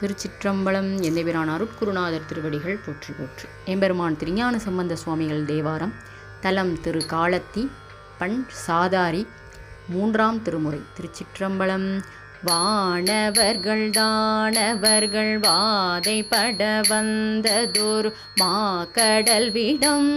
திருச்சிற்றம்பலம் எந்தபிரான் அருட்குருநாதர் திருவடிகள் போற்றி போற்று. எம்பெருமான் திருஞான சம்பந்த சுவாமிகள் தேவாரம் தலம் திரு காலத்தி பண் சாதாரி மூன்றாம் திருமுறை திருச்சிற்றம்பலம். வானவர்கள் தானவர்கள் வாதைப்பட வந்ததோர் மாக்கடல் விடம்.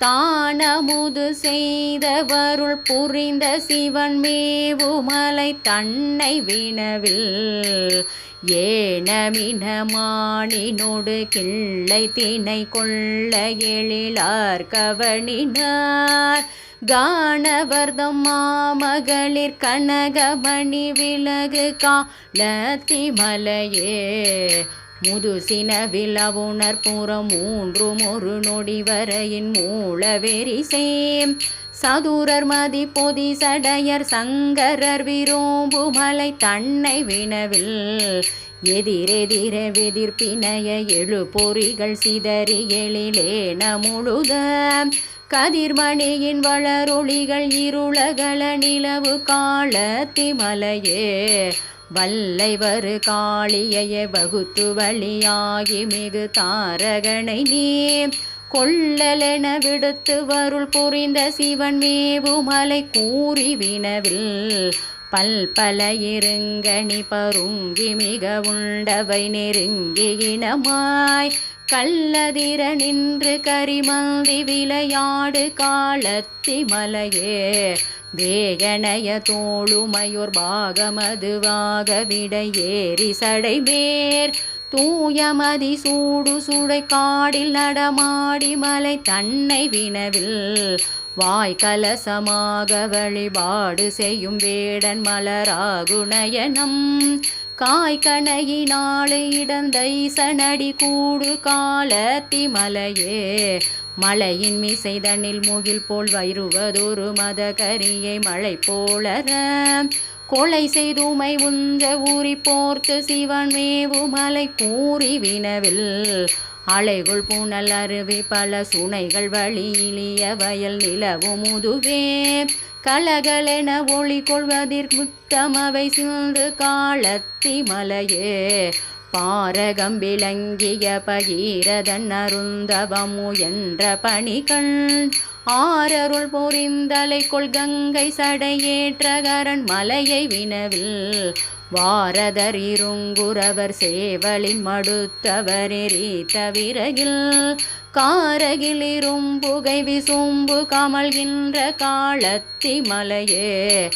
தானமுது செய்தவருள் புரிந்த சிவன் மேவுமலை தன்னை வினவில் ஏனமினமானினோடு கிள்ளை தினை கொள்ள எழிலார் கவனினார். காணவர்தம் மாமகளிர் கனகமணி விலகு காலத்தி மலையே முதுசின விழவுணர் புறம் மூன்றும் ஒரு நொடி வரையின் மூல சதுரர் மதி பொதி சடையர் சங்கரர் விரும்பு மலை தன்னை வினவில். எதிரெதிர வெதிர்ப்பினைய எழு பொறிகள் சிதறி எழிலேன முழுத கதிர்மணியின் வளரொளிகள் இருளகல நிலவு காலத்தி மலையே வல்லைவரு காளியைய வகுத்து வழியாகி மிகு தாரகனை நீ கொள்ளலென விடுத்து வருள் புரிந்த சிவன் மேவுமலை கூறி வினவில் பல்பல இருங்கணி பருங்கி மிக உண்டவை நெருங்கி இனமாய் கள்ளதிர நின்று கரிமந்தி விளையாடு காலத்தி மலையே வேகணைய தோளுமையோர் பாகமதுவாக விடையேறி ஏறி சடை மேர் தூயமதி சூடு சுடை காடில் நடமாடி மலை தன்னை வினவில். வாய்க்கலசமாக வழிபாடு செய்யும் வேடன் மலராகுணயனம் காய்கணையினாள் இடந்தை சனடி கூடு காலத்தி மலையே மலையின் மிசை தண்ணில் மூகில் போல் வயிறுவதொரு மத கரியை மழை போலர கொலை செய்துமை உஞ்ச ஊறி போர்த்து சிவன் மேவு மலை கூறி வினவில். அலைகுள் புனல் அருவி பல சுனைகள் வழியிலிய வயல் நிலவு முதுவே. கலகலென ஒளி கொள்வதிர் முத்தமவை சிந்து காலத்தி மலையே. பாரகம் விளங்கிய பகீரதன் அருந்தவமு என்ற பணிகள். ஆரருள் பொறிந்தலை கொள் கங்கை சடையேற்றகரன் மலையை வினவில். வாரதர் இருங்குறவர் சேவலின் மடுத்தவர் எரித்த விறகில். காரகில் இரும்புகை விசும்பு கமல்கின்ற காலத்தி மலையே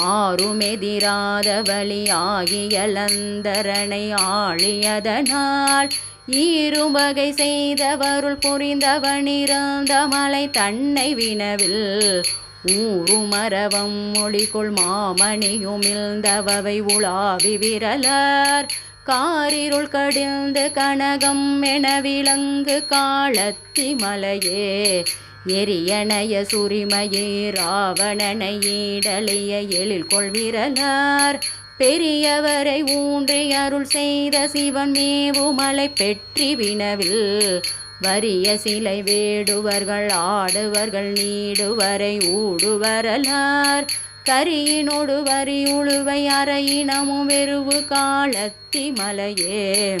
ஆறுமெதிராத வழியாகியலந்தரனை ஆழியதனால் ஈருவகை செய்தவருள் புரிந்தவனிருந்த மலை தன்னை வினவில் ஊருமரவம் மொழிக்குள் மாமணியுமிழ்ந்தவை உலாவி விரலார். காரிருள் கடிந்து கனகம் என விலங்கு காலத்தி மலையே எரியனைய சுரிமையே ராவணனை ஈடலிய எழில் கொள்விரலார் பெரியவரை ஊன்றி அருள் செய்த சிவன் மேவுமலை பெற்றி வினவில். வறிய சிலை வேடுவர்கள் ஆடுவர்கள் நீடுவரை ஊடுவரலார். கரியினோடு வரி உழுவை அறையினமும் வெறுவு காலத்தி மலையே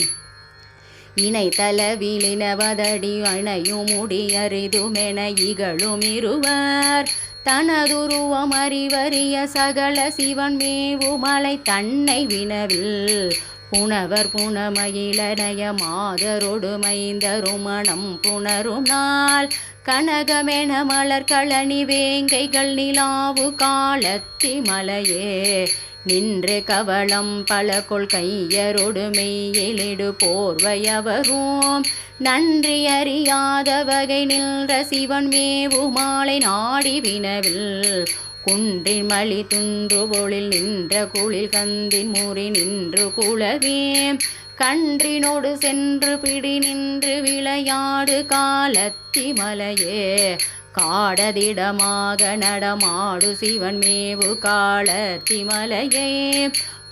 இணை தலவிலினவதடி அணையும் முடியறிதுமென இகழும் இருவர். தனதுருவம் அறிவறிய சகல சிவன் மேவுமலை தன்னை வினவில். புனவர் புனமயிலனைய மாதரொடு மைந்தரும் புணரும் நாள். கனகமென மலர் களனி வேங்கைகள் நிலாவு காலத்தி மலையே நின்று கவளம் பல கொள் கையரொடு மெய்யெளிடு போர்வையவரும் நன்றி அறியாத வகை நின்ற சிவன் மேவு மாலை நாடி வினவில். குன்றின் மலி துன்று பொழில் நின்ற குளில் கந்தின் முறி நின்று குளவே கன்றினோடு சென்று பிடி நின்று விளையாடு காலத்தி மலையே காடதிடமாக நடமாடு சிவன் மேவு காலத்திமலையே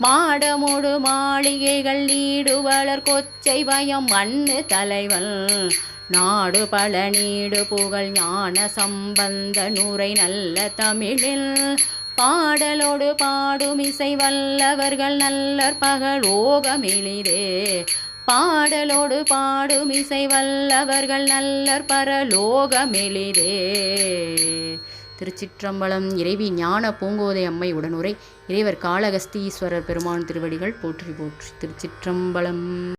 மாடமோடு மாளிகைகள் நீடு வளர் கொச்சை பயம் மண்ணு தலைவன். நாடு பல நீடு புகழ் ஞான சம்பந்த நுரை நல்ல தமிழில். பாடலோடு பாடும் இசை வல்லவர்கள் நல்லர் பகலோகமெளிரே பாடலோடு பாடும் இசை வல்லவர்கள் நல்லர் பரலோகமெளிரே திருச்சிற்றம்பலம் இறைவி ஞான பூங்கோதை அம்மை உடனுரை இறைவர் காளகஸ்தீஸ்வரர் பெருமான் திருவடிகள் போற்றி போற்றி திருச்சிற்றம்பலம்.